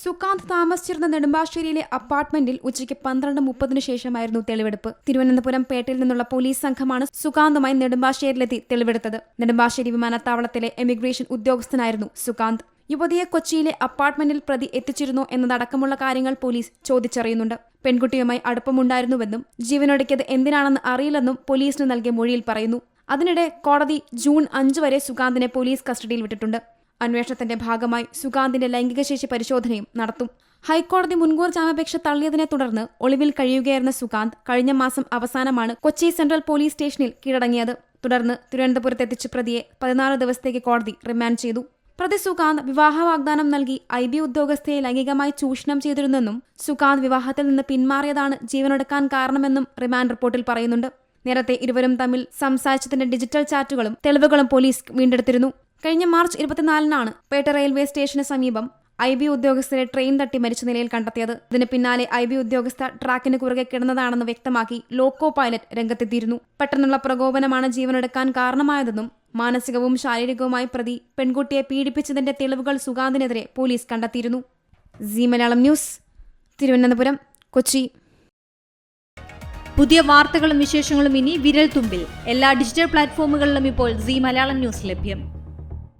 സുകാന്ത് താമസിച്ചിരുന്ന നെടുമ്പാശ്ശേരിയിലെ അപ്പാർട്ട്മെന്റിൽ ഉച്ചയ്ക്ക് പന്ത്രണ്ട് മുപ്പതിനു ശേഷമായിരുന്നു തെളിവെടുപ്പ്. തിരുവനന്തപുരം പേട്ടയിൽ നിന്നുള്ള പോലീസ് സംഘമാണ് സുകാന്തുമായി നെടുമ്പാശ്ശേരിയിലെത്തി തെളിവെടുത്തത്. നെടുമ്പാശ്ശേരി വിമാനത്താവളത്തിലെ എമിഗ്രേഷൻ ഉദ്യോഗസ്ഥനായിരുന്നു സുകാന്ത്. യുവതിയെ കൊച്ചിയിലെ അപ്പാർട്ട്മെന്റിൽ പ്രതി എത്തിച്ചിരുന്നോ എന്നതടക്കമുള്ള കാര്യങ്ങൾ പോലീസ് ചോദിച്ചറിയുന്നുണ്ട്. പെൺകുട്ടിയുമായി അടുപ്പമുണ്ടായിരുന്നുവെന്നും ജീവനൊടുക്കിയത് എന്തിനാണെന്ന് അറിയില്ലെന്നും പോലീസിന് നൽകിയ മൊഴിയിൽ പറയുന്നു. അതിനിടെ കോടതി ജൂൺ അഞ്ച് വരെ സുകാന്തിനെ പോലീസ് കസ്റ്റഡിയിൽ വിട്ടിട്ടുണ്ട്. അന്വേഷണത്തിന്റെ ഭാഗമായി സുകാന്തിന്റെ ലൈംഗികശേഷി പരിശോധനയും നടത്തും. ഹൈക്കോടതി മുൻകൂർ ജാമ്യാപേക്ഷ തള്ളിയതിനെ തുടർന്ന് ഒളിവിൽ കഴിയുകയായിരുന്ന സുകാന്ത് കഴിഞ്ഞ മാസം അവസാനമാണ് കൊച്ചി സെൻട്രൽ പോലീസ് സ്റ്റേഷനിൽ കീഴടങ്ങിയത്. തുടർന്ന് തിരുവനന്തപുരത്തെത്തിച്ച പ്രതിയെ പതിനാല് ദിവസത്തേക്ക് കോടതി റിമാൻഡ് ചെയ്തു. പ്രതി സുകാന്ത് വിവാഹ വാഗ്ദാനം നൽകി ഐ ബി ഉദ്യോഗസ്ഥയെ ലൈംഗികമായി ചൂഷണം ചെയ്തിരുന്നെന്നും സുകാന്ത് വിവാഹത്തിൽ നിന്ന് പിന്മാറിയതാണ് ജീവനെടുക്കാൻ കാരണമെന്നും റിമാൻഡ് റിപ്പോർട്ടിൽ പറയുന്നുണ്ട്. നേരത്തെ ഇരുവരും തമ്മിൽ സംസാരിച്ചതിന്റെ ഡിജിറ്റൽ ചാറ്റുകളും തെളിവുകളും പോലീസ് വീണ്ടെടുത്തിരുന്നു. കഴിഞ്ഞ മാർച്ച് ഇരുപത്തിനാലിനാണ് പേട്ട റെയിൽവേ സ്റ്റേഷന് സമീപം ഐ ബി ഉദ്യോഗസ്ഥരെ ട്രെയിൻ തട്ടി മരിച്ച നിലയിൽ കണ്ടെത്തിയത്. ഇതിന് പിന്നാലെ ഐ ബി ഉദ്യോഗസ്ഥ ട്രാക്കിന് കുറുകെ കിടന്നതാണെന്ന് വ്യക്തമാക്കി ലോക്കോ പൈലറ്റ് രംഗത്തെത്തിയിരുന്നു. പെട്ടെന്നുള്ള പ്രകോപനമാണ് ജീവനെടുക്കാൻ കാരണമായതെന്നും മാനസികവും ശാരീരികവുമായി പ്രതി പെൺകുട്ടിയെ പീഡിപ്പിച്ചതിന്റെ തെളിവുകൾ സുഗാന്തിനെതിരെ പോലീസ് കണ്ടെത്തിയിരുന്നു. Zee Malayalam news Thiruvananthapuram Kochi. പുതിയ വാർത്തകളും വിശേഷങ്ങളും ഇനി വിരൽ തുമ്പിൽ എല്ലാ ഡിജിറ്റൽ പ്ലാറ്റ്ഫോമുകളിലും ഇപ്പോൾ സി മലയാളം ന്യൂസ് ലഭ്യം.